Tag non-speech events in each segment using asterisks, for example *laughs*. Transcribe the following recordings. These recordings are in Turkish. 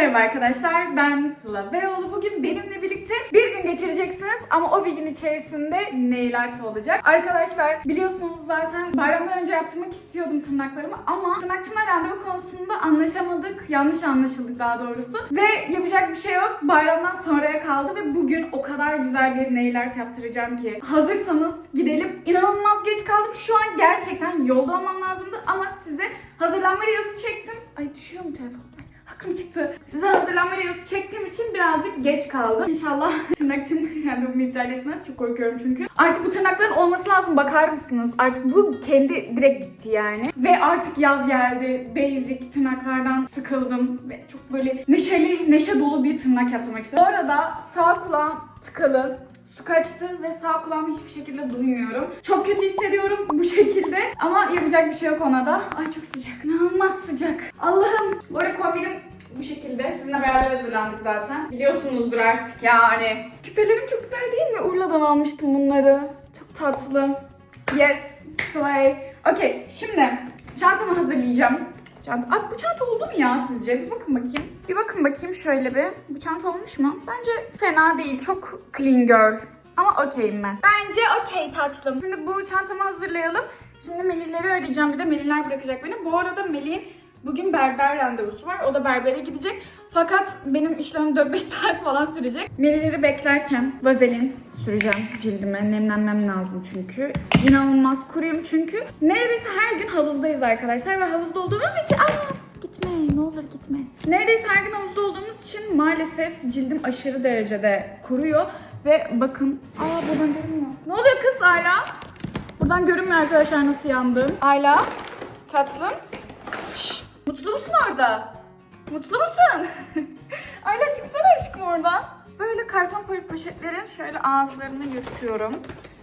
merhaba arkadaşlar. Ben Sıla Beyoğlu. Bugün benimle birlikte bir gün geçireceksiniz ama o bir gün içerisinde nail olacak. Arkadaşlar biliyorsunuz zaten bayramdan önce yaptırmak istiyordum tırnaklarımı ama tırnakçımla randevu konusunda anlaşamadık. Yanlış anlaşıldık daha doğrusu. Ve yapacak bir şey yok. Bayramdan sonraya kaldı ve bugün o kadar güzel bir nail art yaptıracağım ki. Hazırsanız gidelim. İnanılmaz geç kaldım. Şu an gerçekten yolda olmam lazımdı ama size hazırlanma rüyası çektim. Ay düşüyor mu telefon? Aklım çıktı. Size hazırlanma rüyası çektiğim için birazcık geç kaldım. İnşallah *laughs* tırnakçım randevumu *laughs* iptal etmez. Çok korkuyorum çünkü. Artık bu tırnakların olması lazım. Bakar mısınız? Artık bu kendi direkt gitti yani. Ve artık yaz geldi. Basic tırnaklardan sıkıldım. Ve çok böyle neşeli, neşe dolu bir tırnak yaptırmak istiyorum. Bu arada sağ kulağım tıkalı. Su kaçtı ve sağ kulağımı hiçbir şekilde duymuyorum. Çok kötü hissediyorum bu şekilde. Ama yapacak bir şey yok ona da. Ay çok sıcak. İnanılmaz sıcak. Allah'ım. Bu arada kombinim bu şekilde. Sizinle beraber hazırlandık zaten. Biliyorsunuzdur artık yani. Küpelerim çok güzel değil mi? Urla'dan almıştım bunları. Çok tatlı. Yes. Slay. Okey. Şimdi çantamı hazırlayacağım. Çanta. Ay bu çanta oldu mu ya sizce? Bir bakın bakayım. Bir bakın bakayım şöyle bir. Bu çanta olmuş mu? Bence fena değil. Çok clean girl. Ama okeyim ben. Bence okey tatlım. Şimdi bu çantamı hazırlayalım. Şimdi Melihleri arayacağım. Bir de Melihler bırakacak beni. Bu arada Melih'in bugün berber randevusu var. O da berbere gidecek. Fakat benim işlemim 4-5 saat falan sürecek. Melihleri beklerken vazelin süreceğim cildime. Nemlenmem lazım çünkü. İnanılmaz kuruyum çünkü. Neredeyse her gün havuzdayız arkadaşlar ve havuzda olduğumuz için... Aa, gitme ne olur gitme. Neredeyse her gün havuzda olduğumuz için maalesef cildim aşırı derecede kuruyor. Ve bakın, aa buradan görünmüyor. Ne oluyor kız Ayla? Buradan görünmüyor arkadaşlar nasıl yandım. Ayla, tatlım. Şşş, mutlu musun orada? Mutlu musun? *laughs* Ayla çıksana aşkım oradan. Böyle karton poli poşetlerin şöyle ağızlarını yırtıyorum.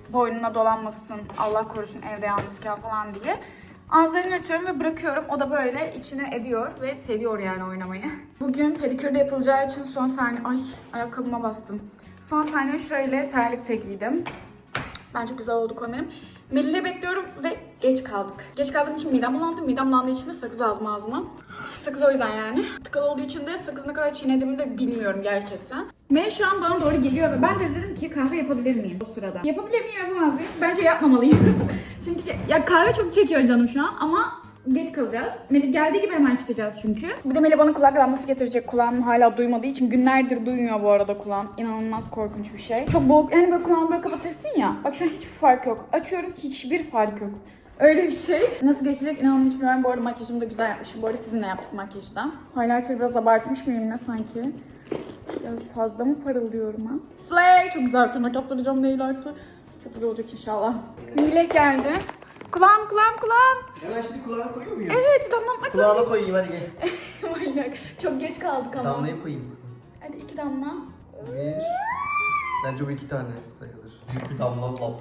Boynuna dolanmasın, Allah korusun evde yalnızken falan diye. Ağızlarını yırtıyorum ve bırakıyorum. O da böyle içine ediyor ve seviyor yani oynamayı. *laughs* Bugün pedikürde yapılacağı için son saniye... Ay ayakkabıma bastım. Son saniye şöyle terlikte giydim. Bence güzel oldu kombinim. Melih'i bekliyorum ve geç kaldık. Geç kaldığım için midem bulandı. Midem bulandığı için de sakız aldım ağzıma. Sakız o yüzden yani. Tıkalı olduğu için de sakız ne kadar çiğnediğimi de bilmiyorum gerçekten. Melih şu an bana doğru geliyor ve ben de dedim ki kahve yapabilir miyim o sırada? Yapabilir miyim yapamaz mıyım? Bence yapmamalıyım. *laughs* Çünkü ya kahve çok çekiyor canım şu an ama Geç kalacağız. Melih geldiği gibi hemen çıkacağız çünkü. Bir de Melih bana kulak lambası getirecek. Kulağım hala duymadığı için günlerdir duymuyor bu arada kulağım. İnanılmaz korkunç bir şey. Çok boğuk. Yani böyle kulağını böyle kapatırsın ya. Bak şu an hiçbir fark yok. Açıyorum hiçbir fark yok. Öyle bir şey. Nasıl geçecek inanın hiç bilmiyorum. Bu arada makyajımı da güzel yapmışım. Bu arada sizinle yaptık makyajı da. Biraz abartmış mıyım ne sanki? Biraz fazla mı parıldıyorum ha? Slay! Çok güzel bir tırnak yaptıracağım nail art'ı. Çok güzel olacak inşallah. Melih geldi. Kulağım kulağım kulağım. Hemen şimdi kulağına koyuyor muyum? Evet damlatmak Kulağına zorundayız. koyayım hadi gel. *laughs* Manyak. Çok geç kaldık ama. Damlayı koyayım. Hadi iki damla. Bir. Bence bu iki tane sayılır. Bir damla top.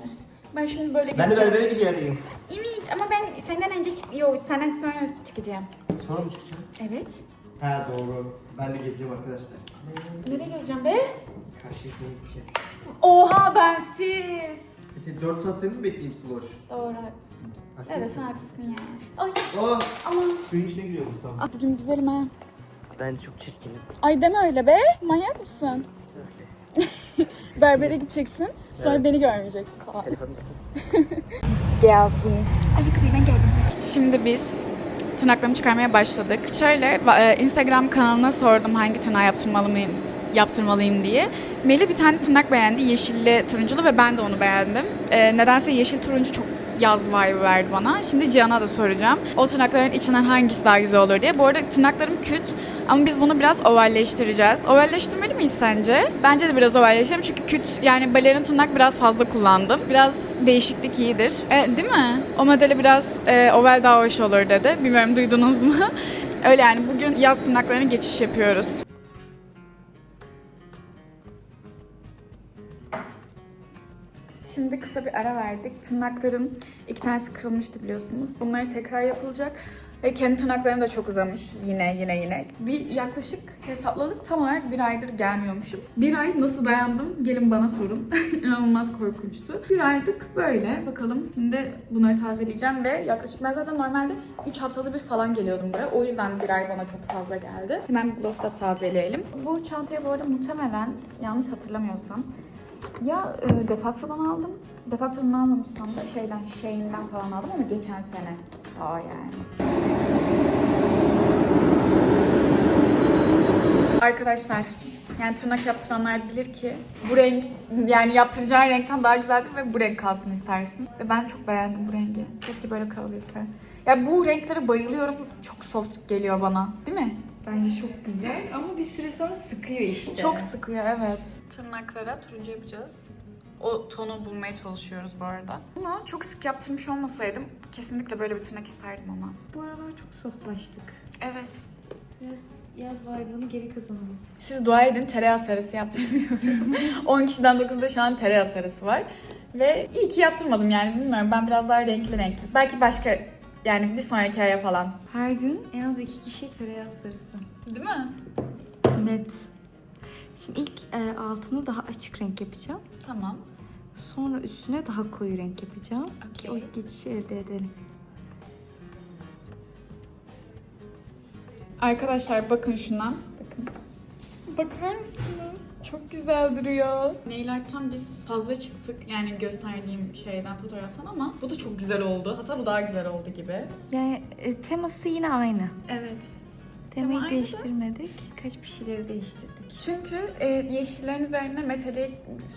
Ben şimdi böyle Ben de geçeceğim. berbere gidiyorum. Evet ama ben senden önce çık... Yok senden sonra çıkacağım. Sonra mı çıkacağım? Evet. Ha doğru. Ben de gezeceğim arkadaşlar. Nereye geleceğim be? Karşıya gideceğim. Oha bensiz. Mesela 4 saat seni mi bekleyeyim Sloş? Doğru haklısın. Evet sen haklısın yani. Ay Oh! aman. Suyun içine giriyorum tamam. Ah, Bugün güzelim ha. Ben çok çirkinim. Ay deme öyle be. Manyak mısın? *laughs* Berbere gideceksin. Sonra Evet. beni görmeyeceksin falan. Telefonumdasın. *laughs* Gelsin. Ayakkabıyı ben geldim. Şimdi biz tırnaklarımı çıkarmaya başladık. Şöyle e, Instagram kanalına sordum hangi tırnağı yaptırmalı mıyım yaptırmalıyım diye. Melih bir tane tırnak beğendi. Yeşilli turunculu ve ben de onu beğendim. E, nedense yeşil turuncu çok yaz vibe verdi bana. Şimdi Cihan'a da soracağım. O tırnakların içinden hangisi daha güzel olur diye. Bu arada tırnaklarım küt ama biz bunu biraz ovalleştireceğiz. Ovalleştirmeli miyiz sence? Bence de biraz ovalleştirelim çünkü küt yani balerin tırnak biraz fazla kullandım. Biraz değişiklik iyidir. E, değil mi? O modeli biraz e, oval daha hoş olur dedi. Bilmiyorum duydunuz mu? *laughs* Öyle yani bugün yaz tırnaklarına geçiş yapıyoruz. Şimdi kısa bir ara verdik. Tırnaklarım iki tanesi kırılmıştı biliyorsunuz. Bunları tekrar yapılacak. Ve kendi tırnaklarım da çok uzamış. Yine yine yine. Bir yaklaşık hesapladık tam olarak bir aydır gelmiyormuşum. Bir ay nasıl dayandım? Gelin bana sorun. *laughs* İnanılmaz korkunçtu. Bir aydık böyle. Bakalım şimdi bunları tazeleyeceğim ve yaklaşık ben zaten normalde 3 haftada bir falan geliyordum buraya. O yüzden bir ay bana çok fazla geldi. Hemen bir glossla tazeleyelim. Bu çantayı bu arada muhtemelen yanlış hatırlamıyorsam ya e, Defacto'dan aldım. Defacto'dan almamışsam da şeyden, Shein'den falan aldım ama geçen sene. Aa yani. Arkadaşlar yani tırnak yaptıranlar bilir ki bu renk yani yaptıracağın renkten daha güzeldir ve bu renk kalsın istersin. Ve ben çok beğendim bu rengi. Keşke böyle kalabilse. Ya bu renklere bayılıyorum. Çok soft geliyor bana. Değil mi? Bence çok güzel ama bir süre sonra sıkıyor işte. Çok sıkıyor evet. Tırnaklara turuncu yapacağız. O tonu bulmaya çalışıyoruz bu arada. Ama çok sık yaptırmış olmasaydım kesinlikle böyle bir tırnak isterdim ama. Bu aralar çok softlaştık. Evet. Biraz yaz vibe'ını geri kazanalım. Siz dua edin tereyağı sarısı yaptırmıyorum. *laughs* 10 kişiden 9'da şu an tereyağı sarısı var. Ve iyi ki yaptırmadım yani bilmiyorum ben biraz daha renkli renkli. Belki başka yani bir sonraki aya falan. Her gün en az iki kişi tereyağı sarısı. Değil mi? Net. Şimdi ilk e, altını daha açık renk yapacağım. Tamam. Sonra üstüne daha koyu renk yapacağım. Ki o Okey. geçişi elde edelim. Arkadaşlar bakın şuna. Bakın. Bakar mısınız? Çok güzel duruyor. Nail art'tan biz fazla çıktık. Yani gösterdiğim şeyden, fotoğraftan ama bu da çok güzel oldu. Hatta bu daha güzel oldu gibi. Yani e, teması yine aynı. Evet. Temayı da- değiştirmedik. Kaç bir şeyleri değiştirdik. Çünkü e, yeşillerin üzerine metalik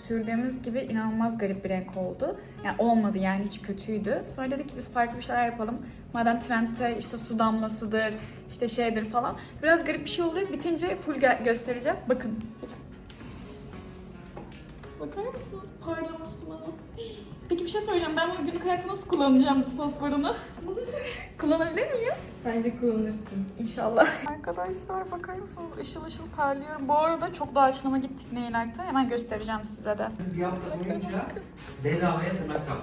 sürdüğümüz gibi inanılmaz garip bir renk oldu. Yani olmadı yani hiç kötüydü. Sonra dedik ki biz farklı bir şeyler yapalım. Madem trendte işte su damlasıdır, işte şeydir falan. Biraz garip bir şey oluyor. Bitince full gö- göstereceğim. Bakın. Bakar mısınız parlamasına? Peki bir şey söyleyeceğim. Ben bunu günlük hayatta nasıl kullanacağım bu fosforunu? *laughs* Kullanabilir miyim? Bence kullanırsın. İnşallah. Arkadaşlar bakar mısınız? Işıl ışıl parlıyor. Bu arada çok doğaçlama gittik nail art'a. Hemen göstereceğim size de. Bir hafta boyunca bedavaya bir daha.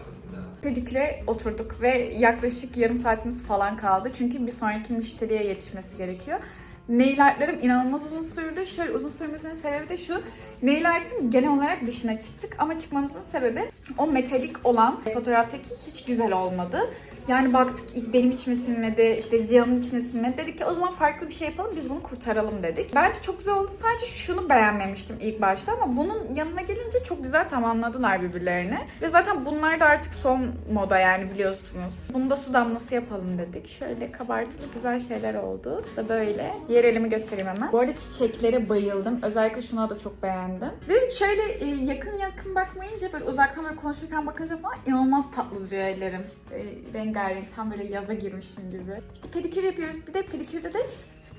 Pediküre oturduk ve yaklaşık yarım saatimiz falan kaldı. Çünkü bir sonraki müşteriye yetişmesi gerekiyor. Nail artlarım inanılmaz uzun sürdü. Şöyle uzun sürmesinin sebebi de şu. Nail art'ın genel olarak dışına çıktık ama çıkmamızın sebebi o metalik olan fotoğraftaki hiç güzel olmadı. Yani baktık benim içime sinmedi, işte Cihan'ın içine sinmedi. Dedik ki o zaman farklı bir şey yapalım, biz bunu kurtaralım dedik. Bence çok güzel oldu. Sadece şunu beğenmemiştim ilk başta ama bunun yanına gelince çok güzel tamamladılar birbirlerini. Ve zaten bunlar da artık son moda yani biliyorsunuz. Bunu da su damlası yapalım dedik. Şöyle kabartılı güzel şeyler oldu. Da böyle. Diğer elimi göstereyim hemen. Bu arada çiçeklere bayıldım. Özellikle şuna da çok beğendim. Ve şöyle e, yakın yakın bakmayınca böyle uzaktan böyle konuşurken bakınca falan inanılmaz tatlı duruyor ellerim. E, rengarenk tam böyle yaza girmişim gibi. İşte pedikür yapıyoruz. Bir de pedikürde de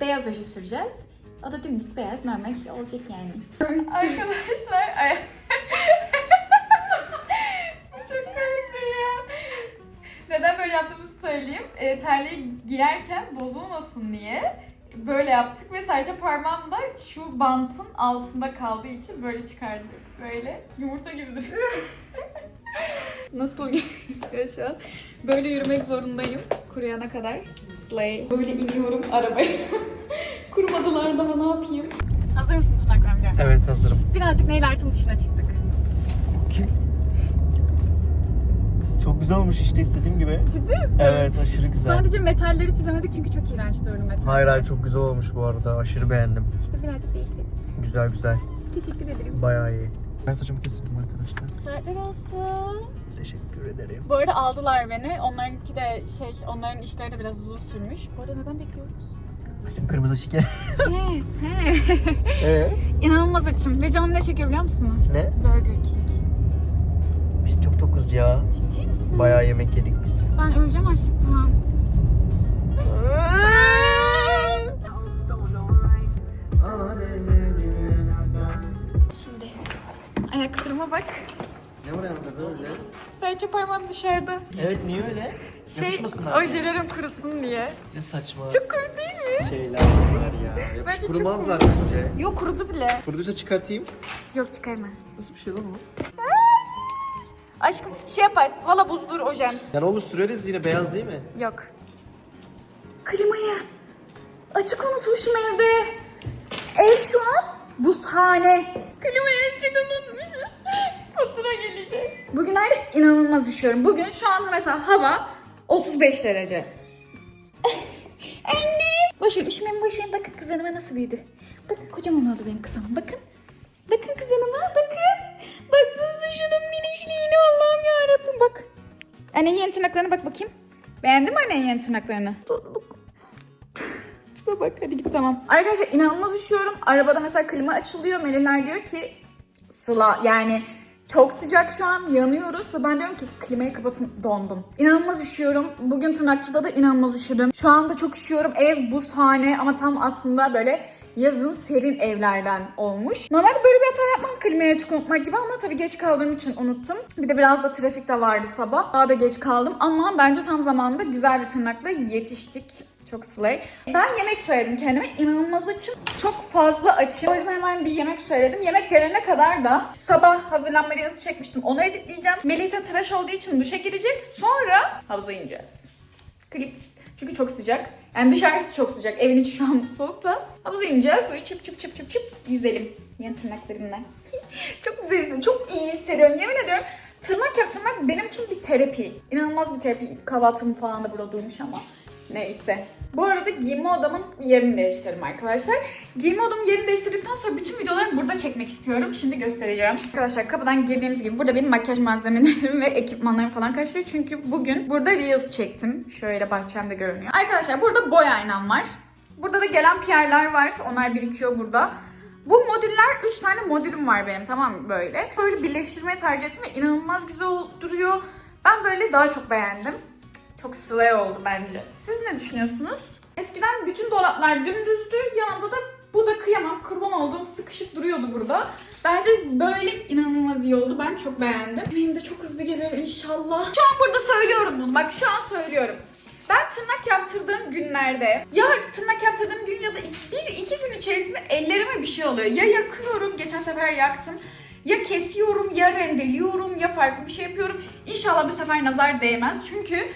beyaz oje süreceğiz. O da dümdüz beyaz normal olacak yani. Arkadaşlar ay- *laughs* çok komik duruyor. Neden böyle yaptığımızı söyleyeyim. E, terliği giyerken bozulmasın diye böyle yaptık ve sadece parmağım da şu bantın altında kaldığı için böyle çıkardık. Böyle yumurta gibi duruyor. *laughs* Nasıl görünüyor şu an? Böyle yürümek zorundayım kuruyana kadar. Slay. Böyle iniyorum arabaya. *laughs* Kurumadılar daha ne yapayım? Hazır mısın tırnaklarım gör? Evet hazırım. Birazcık nail art'ın dışına çıktık. Çok güzel olmuş işte istediğim gibi. Ciddi misin? Evet aşırı güzel. Sadece metalleri çizemedik çünkü çok iğrenç duruyor metal. Hayır hayır çok güzel olmuş bu arada. Aşırı beğendim. İşte birazcık değiştirdik. Güzel güzel. Teşekkür ederim. Bayağı iyi. Ben saçımı kestirdim. Saatler olsun. Teşekkür ederim. Bu arada aldılar beni. Onlarınki de şey, onların işleri de biraz uzun sürmüş. Bu arada neden bekliyoruz? Kırmızı şike. he, he. Ee? İnanılmaz açım. Ve canım ne çekiyor biliyor musunuz? Ne? Burger King. Biz çok tokuz ya. Ciddi misiniz? Bayağı yemek yedik biz. Ben öleceğim açlıktan. Şimdi ayaklarıma bak. Ne var yanında böyle? Sadece parmağım dışarıda. Evet niye öyle? Şey, Yapışmasınlar. ojelerim kurusun diye. Ne saçma Çok komik değil mi? şeyler bunlar ya. Yapış Bence çok kurumazlar bence. Yok kurudu bile. Kuruduysa çıkartayım. Yok çıkarma. Nasıl bir şey lan o? Aşkım şey yapar. Valla buzdur ojem. Yani olur süreriz yine beyaz değil mi? Yok. Klimayı açık unutmuşum evde. Ev şu an buzhane. Klimayı açık unutmuşum. Fatura gelecek. Bugünlerde inanılmaz üşüyorum. Bugün şu an mesela hava 35 derece. *laughs* Anne. Boş ver üşümeyin boş verin. Bakın kızanıma nasıl büyüdü. Bakın kocaman oldu benim kızanım. Bakın. Bakın kızanıma bakın. Baksanıza şunun minişliğine Allah'ım yarabbim bak. Anne yeni tırnaklarına bak bakayım. Beğendin mi anne yeni tırnaklarını? *laughs* Tipe bak hadi git tamam. Arkadaşlar inanılmaz üşüyorum. Arabada mesela klima açılıyor. Melihler diyor ki Sıla yani çok sıcak şu an yanıyoruz ve ben diyorum ki klimayı kapatın dondum. İnanılmaz üşüyorum. Bugün tırnakçıda da inanılmaz üşüdüm. Şu anda çok üşüyorum. Ev buzhane ama tam aslında böyle yazın serin evlerden olmuş. Normalde böyle bir hata yapmam klimayı açık unutmak gibi ama tabii geç kaldığım için unuttum. Bir de biraz da trafik de vardı sabah. Daha da geç kaldım ama bence tam zamanında güzel bir tırnakla yetiştik. Çok slay. Ben yemek söyledim kendime. İnanılmaz açım. Çok fazla açım. O yüzden hemen bir yemek söyledim. Yemek gelene kadar da sabah hazırlanma videosu çekmiştim. Onu editleyeceğim. Melih de tıraş olduğu için duşa girecek. Sonra havuza ineceğiz. Klips. Çünkü çok sıcak. Yani dışarısı çok sıcak. Evin içi şu an soğuk da. Havuza ineceğiz. Böyle çıp çıp çıp çıp çıp yüzelim. Yeni tırnaklarımla. *laughs* çok güzel. Çok iyi hissediyorum. Yemin ediyorum. Tırnak yaptırmak benim için bir terapi. İnanılmaz bir terapi. Kahvaltım falan da burada durmuş ama. Neyse. Bu arada giyinme odamın yerini değiştirdim arkadaşlar. Giyinme odamın yerini değiştirdikten sonra bütün videolarımı burada çekmek istiyorum. Şimdi göstereceğim. Arkadaşlar kapıdan girdiğimiz gibi burada benim makyaj malzemelerim *laughs* ve ekipmanlarım falan karşılıyor. Çünkü bugün burada Reels çektim. Şöyle bahçemde görünüyor. Arkadaşlar burada boy aynam var. Burada da gelen PR'lar var. Onlar birikiyor burada. Bu modüller 3 tane modülüm var benim tamam böyle. Böyle birleştirmeyi tercih ettim ve inanılmaz güzel duruyor. Ben böyle daha çok beğendim. Çok slay oldu bence. Siz ne düşünüyorsunuz? Eskiden bütün dolaplar dümdüzdü. Yanında da bu da kıyamam. Kurban olduğum sıkışıp duruyordu burada. Bence böyle inanılmaz iyi oldu. Ben çok beğendim. Benim de çok hızlı gelir inşallah. Şu an burada söylüyorum bunu. Bak şu an söylüyorum. Ben tırnak yaptırdığım günlerde ya tırnak yaptırdığım gün ya da bir iki gün içerisinde ellerime bir şey oluyor. Ya yakıyorum, geçen sefer yaktım. Ya kesiyorum, ya rendeliyorum, ya farklı bir şey yapıyorum. İnşallah bu sefer nazar değmez. Çünkü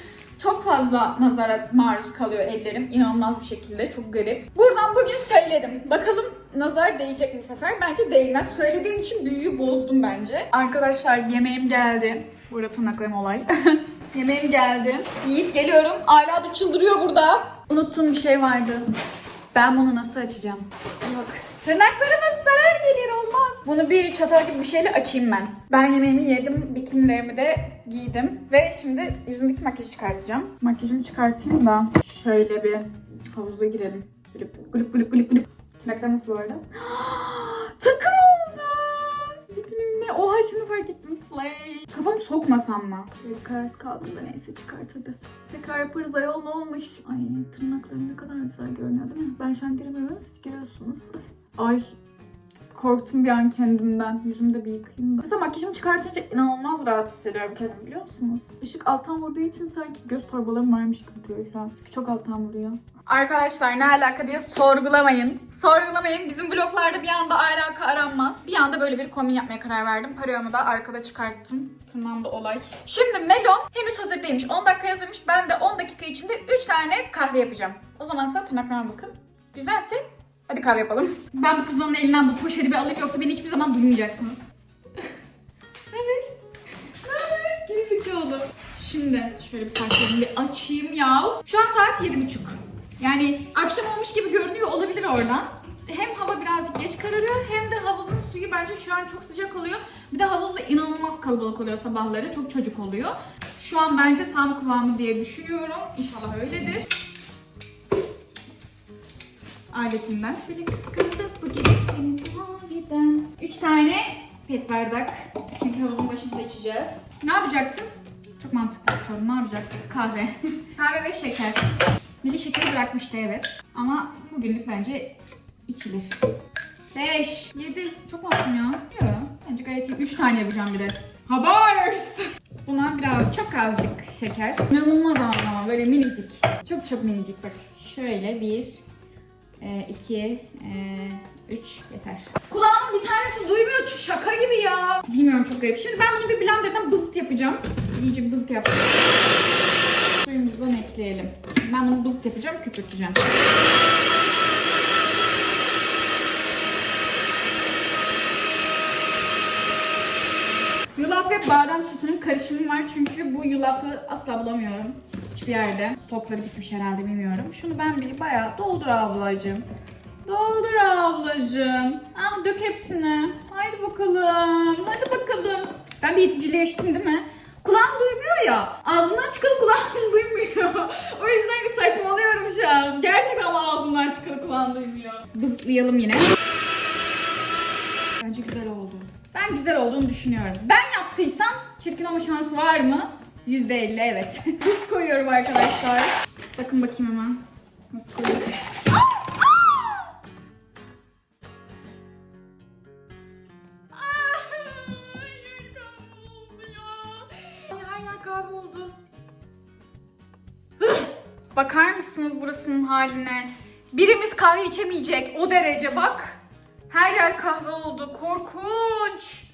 çok fazla nazara maruz kalıyor ellerim. inanılmaz bir şekilde. Çok garip. Buradan bugün söyledim. Bakalım nazar değecek mi bu sefer? Bence değmez. Söylediğim için büyüyü bozdum bence. Arkadaşlar yemeğim geldi. Burada tırnaklarım olay. *laughs* yemeğim geldi. Yiyip geliyorum. Hala da çıldırıyor burada. Unuttuğum bir şey vardı. Ben bunu nasıl açacağım? Yok. Tırnaklarıma zarar gelir olmaz. Bunu bir çatal gibi bir şeyle açayım ben. Ben yemeğimi yedim, bikinilerimi de giydim. Ve şimdi yüzümdeki makyajı çıkartacağım. Makyajımı çıkartayım da şöyle bir havuza girelim. Böyle gülüp gülüp gülüp gülüp. Tırnaklar nasıl bu arada? *gasps* Takım. Ne? Oha şimdi fark ettim. Slay. Kafamı sokmasam mı? Böyle kararsız kaldım da neyse çıkart. Tekrar yaparız ayol ne olmuş? Ay tırnaklarım ne kadar güzel görünüyor değil mi? Ben şu an giremiyorum siz giriyorsunuz. Ay korktum bir an kendimden. Yüzümü de bir yıkayayım da. Mesela makyajımı çıkartınca inanılmaz rahat hissediyorum kendimi biliyor musunuz? Işık alttan vurduğu için sanki göz torbalarım varmış gibi duruyor şu an. Çünkü çok alttan vuruyor. Arkadaşlar ne alaka diye sorgulamayın. Sorgulamayın. Bizim vloglarda bir anda alaka aranmaz. Bir anda böyle bir kombin yapmaya karar verdim. Paramı da arkada çıkarttım. Tırnağımda olay. Şimdi Melon henüz hazır değilmiş. 10 dakika yazılmış. Ben de 10 dakika içinde 3 tane kahve yapacağım. O zaman size tırnaklarıma bakın. Güzelse hadi kahve yapalım. Ben bu kızların elinden bu poşeti bir alayım yoksa beni hiçbir zaman duymayacaksınız. evet. *laughs* Geri zekalı. Şimdi şöyle bir saçlarımı bir açayım ya. Şu an saat yedi buçuk. Yani akşam olmuş gibi görünüyor olabilir oradan. Hem hava birazcık geç kararıyor hem de havuzun suyu bence şu an çok sıcak oluyor. Bir de havuzda inanılmaz kalabalık oluyor sabahları. Çok çocuk oluyor. Şu an bence tam kıvamı diye düşünüyorum. İnşallah öyledir. Aletinden. Bile kıskandık bu gece senin maviden. Üç tane pet bardak. Çünkü havuzun başında içeceğiz. Ne yapacaktım? Çok mantıklı bir soru. Ne yapacaktık? Kahve. *laughs* Kahve ve şeker. Mili şekeri bırakmıştı evet. Ama bugünlük bence içilir. 5, 7. Çok attım ya? Yok. Bence gayet iyi. 3 tane yapacağım bir de. Habart! *laughs* Buna biraz çok azıcık şeker. İnanılmaz ama böyle minicik. Çok çok minicik bak. Şöyle bir, e, iki, e, üç yeter. Kulağımın bir tanesi duymuyor çünkü şaka gibi ya. Bilmiyorum çok garip. Şimdi ben bunu bir blenderdan bızıt yapacağım. İyice bir bızıt yapacağım. Suyumuzu buzdan ekleyelim. Ben bunu buzluk yapacağım, köpürteceğim. Yulaf ve badem sütünün karışımı var çünkü bu yulafı asla bulamıyorum. Hiçbir yerde. Stokları bitmiş herhalde bilmiyorum. Şunu ben bir bayağı doldur ablacığım. Doldur ablacığım. Ah dök hepsini. Haydi bakalım. Hadi bakalım. Ben bir iticiliğe değil mi? Kulağım duymuyor ya. Ağzımdan çıkalı kulağım *laughs* duymuyor. o yüzden saçmalıyorum şu an. Gerçekten ama ağzımdan çıkalı kulağım duymuyor. Bızlayalım yine. Bence güzel oldu. Ben güzel olduğunu düşünüyorum. Ben yaptıysam çirkin olma şansı var mı? %50 evet. *laughs* Buz koyuyorum arkadaşlar. Bakın bakayım hemen. Nasıl koyuyorum? Bakar mısınız burasının haline? Birimiz kahve içemeyecek o derece bak. Her yer kahve oldu. Korkunç.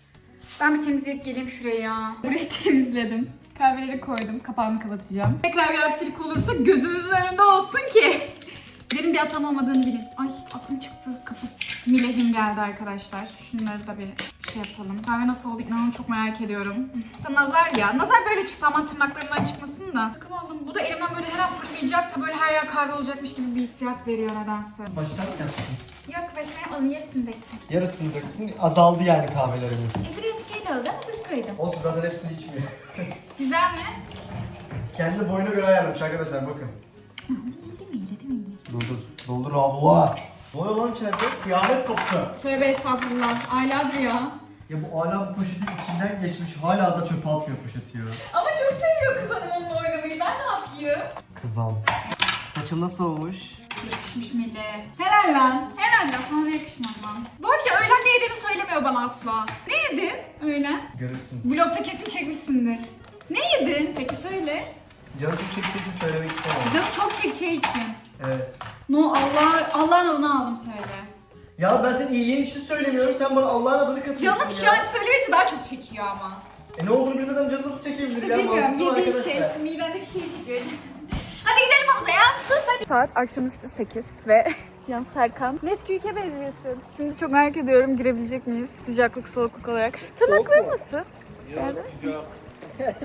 Ben bir temizleyip geleyim şuraya ya. Burayı *laughs* temizledim. Kahveleri koydum. Kapağını kapatacağım. Tekrar bir aksilik olursa gözünüzün önünde olsun ki. Benim bir hatam olmadığını bilin. Ay aklım çıktı. Kapı. Milehim geldi arkadaşlar. Şunları da bir şey yapalım. Kahve nasıl oldu inanın çok merak ediyorum. Da nazar ya. Nazar böyle çıktı ama tırnaklarımdan çıkmasın da. Bakın oğlum bu da elimden böyle her an fırlayacak da böyle her yer kahve olacakmış gibi bir hissiyat veriyor nedense. Baştan mı yaptın? Yok başına alın yarısını döktüm. Yarısını döktün. Azaldı yani kahvelerimiz. Birazcık oldu ama biz koydum. Olsun zaten hepsini içmiyor. *laughs* Güzel mi? Kendi boyuna göre ayarlamış arkadaşlar bakın. İyiydi mi iyiydi mi? Doldur. Doldur abla. Ne oluyor lan içeride? Kıyamet koptu. Tövbe estağfurullah. Ayladır ya. Ya bu hala bu poşetin içinden geçmiş. Hala da çöpe atmıyor poşeti ya. Ama çok seviyor kız hanım onunla oynamayı. Ben ne yapayım? Kızam. Saçın nasıl olmuş? Yakışmış Mille. Helal lan. Helal lan. Sana ne yakışmaz lan. Bu akşam öğlen ne yediğini söylemiyor bana asla. Ne yedin öğlen? Görürsün. Vlogda kesin çekmişsindir. Ne yedin? Peki söyle. Canı çok çekici söylemek istemem. Canım çok çekeceği için. Evet. No Allah Allah'ın adını aldım söyle. Ya ben senin iyiliğin için söylemiyorum. Sen bana Allah'ın adını katıyorsun Canım ya. şu an söyleyince daha çok çekiyor ama. E ne olduğunu bilmeden canı nasıl çekebilir İşte ya? bilmiyorum. Mantıklı mı Yediği arkadaşlar? şey, midendeki şeyi çekiyor. Hadi gidelim havuza ya. Sus hadi. Saat akşamüstü 8 ve *laughs* Yan Serkan. Nesquik'e benziyorsun. Şimdi çok merak ediyorum girebilecek miyiz sıcaklık soğukluk olarak. Tırnakları nasıl? Beğendiniz mi? *laughs*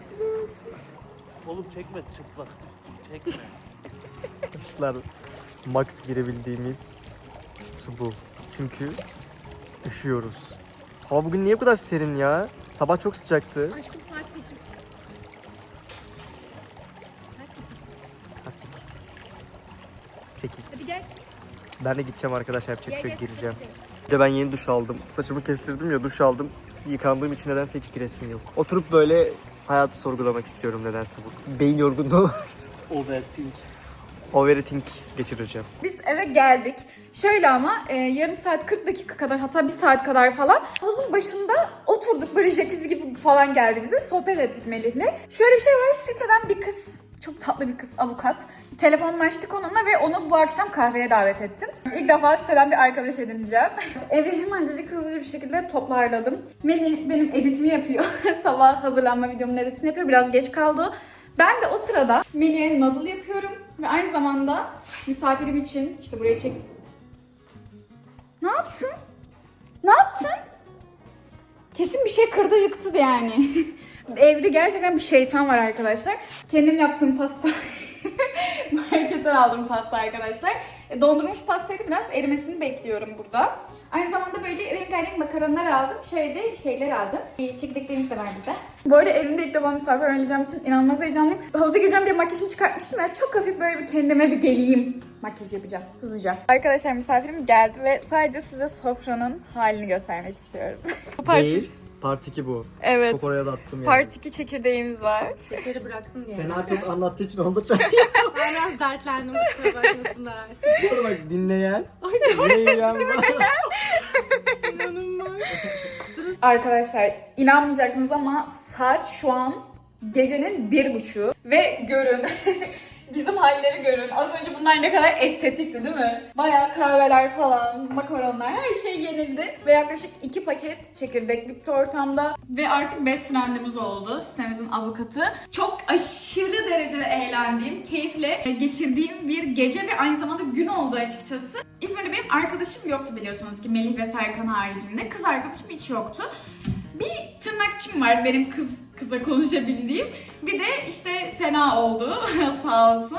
Oğlum çekme çıplak üstünü çekme. *laughs* Arkadaşlar max girebildiğimiz su bu. Çünkü üşüyoruz. Hava bugün niye bu kadar serin ya? Sabah çok sıcaktı. Aşkım saat 8. Hadi gel. Ben de gideceğim arkadaşlar yapacak bir şey yok, gireceğim. Bir de ben yeni duş aldım. Saçımı kestirdim ya duş aldım. Yıkandığım için nedense hiç giresim yok. Oturup böyle hayatı sorgulamak istiyorum nedense bu. Beyin yorgunluğu, Overthink. overthink geçireceğim. Biz eve geldik. Şöyle ama e, yarım saat 40 dakika kadar hatta bir saat kadar falan havuzun başında oturduk böyle jacuzzi gibi falan geldi bize. Sohbet ettik Melih'le. Şöyle bir şey var siteden bir kız çok tatlı bir kız avukat. Telefonlaştık onunla ve onu bu akşam kahveye davet ettim. İlk defa siteden bir arkadaş edineceğim. *laughs* Evi hemencecik hızlıca bir şekilde toparladım. Melih benim editimi yapıyor. *laughs* Sabah hazırlanma videomun editini yapıyor. Biraz geç kaldı. Ben de o sırada Melih'e noodle yapıyorum ve aynı zamanda misafirim için işte buraya çek... Ne yaptın? Ne yaptın? Kesin bir şey kırdı yıktı yani. *laughs* Evde gerçekten bir şeytan var arkadaşlar. Kendim yaptığım pasta. *laughs* Marketten aldığım pasta arkadaşlar. E, Dondurmuş pastaydı biraz erimesini bekliyorum burada. Aynı zamanda böyle rengarenk makaronlar aldım. Şöyle şeyler aldım. E, Çekirdeklerimiz de var burada. Bu arada evimde ilk defa misafir ağırlayacağım için inanılmaz heyecanlıyım. Havuza gireceğim diye makyajımı çıkartmıştım ya. Çok hafif böyle bir kendime bir geleyim. Makyaj yapacağım hızlıca. Arkadaşlar misafirim geldi ve sadece size sofranın halini göstermek istiyorum. *laughs* Bu Değil. Part 2 bu. Evet. Çok oraya da attım yani. Part 2 çekirdeğimiz var. Şekeri bıraktım diye. Sena çok anlattığı için da çok *laughs* Ben biraz dertlendim kusura bakmasınlar. Bu arada bak dinleyen, dinleyen. İnanılmaz. Arkadaşlar inanmayacaksınız ama saat şu an gecenin bir buçuğu ve görün *laughs* bizim halleri görün. Az önce bunlar ne kadar estetikti değil mi? Bayağı kahveler falan, makaronlar her şey yenildi. Ve yaklaşık iki paket çekirdek bitti ortamda. Ve artık best friendimiz oldu sitemizin avukatı. Çok aşırı derecede eğlendiğim, keyifle geçirdiğim bir gece ve aynı zamanda gün oldu açıkçası. İzmir'de benim arkadaşım yoktu biliyorsunuz ki Melih ve Serkan haricinde. Kız arkadaşım hiç yoktu. Bir tırnakçım var benim kız kıza konuşabildiğim. Bir de işte Sena oldu *laughs* sağ olsun.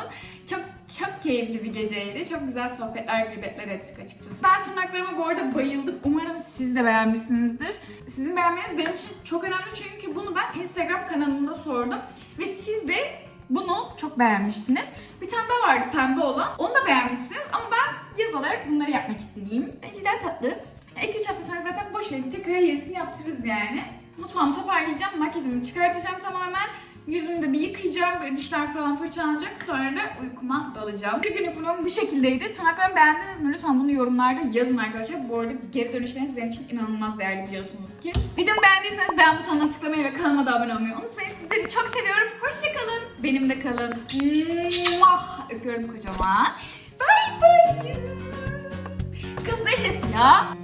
Çok çok keyifli bir geceydi. Çok güzel sohbetler, gıybetler ettik açıkçası. Ben tırnaklarıma bu arada bayıldım. Umarım siz de beğenmişsinizdir. Sizin beğenmeniz benim için çok önemli çünkü bunu ben Instagram kanalımda sordum. Ve siz de bunu çok beğenmiştiniz. Bir tane daha vardı pembe olan. Onu da beğenmişsiniz ama ben yaz olarak bunları yapmak istediğim. Cidden tatlı. 2-3 hafta boş tekrar yenisini yaptırırız yani. Mutfağımı toparlayacağım, makyajımı çıkartacağım tamamen. Yüzümü de bir yıkayacağım, böyle dişler falan fırçalanacak. Sonra da uykuma dalacağım. Bir günlük vlogum bu şekildeydi. Tırnaklarımı beğendiniz mi? Lütfen bunu yorumlarda yazın arkadaşlar. Bu arada geri dönüşleriniz benim için inanılmaz değerli biliyorsunuz ki. Videomu beğendiyseniz beğen butonuna tıklamayı ve kanalıma da abone olmayı unutmayın. Sizleri çok seviyorum. Hoşçakalın. Benimle kalın. Muah! Öpüyorum kocaman. Bye bye. Kız neşesi ya.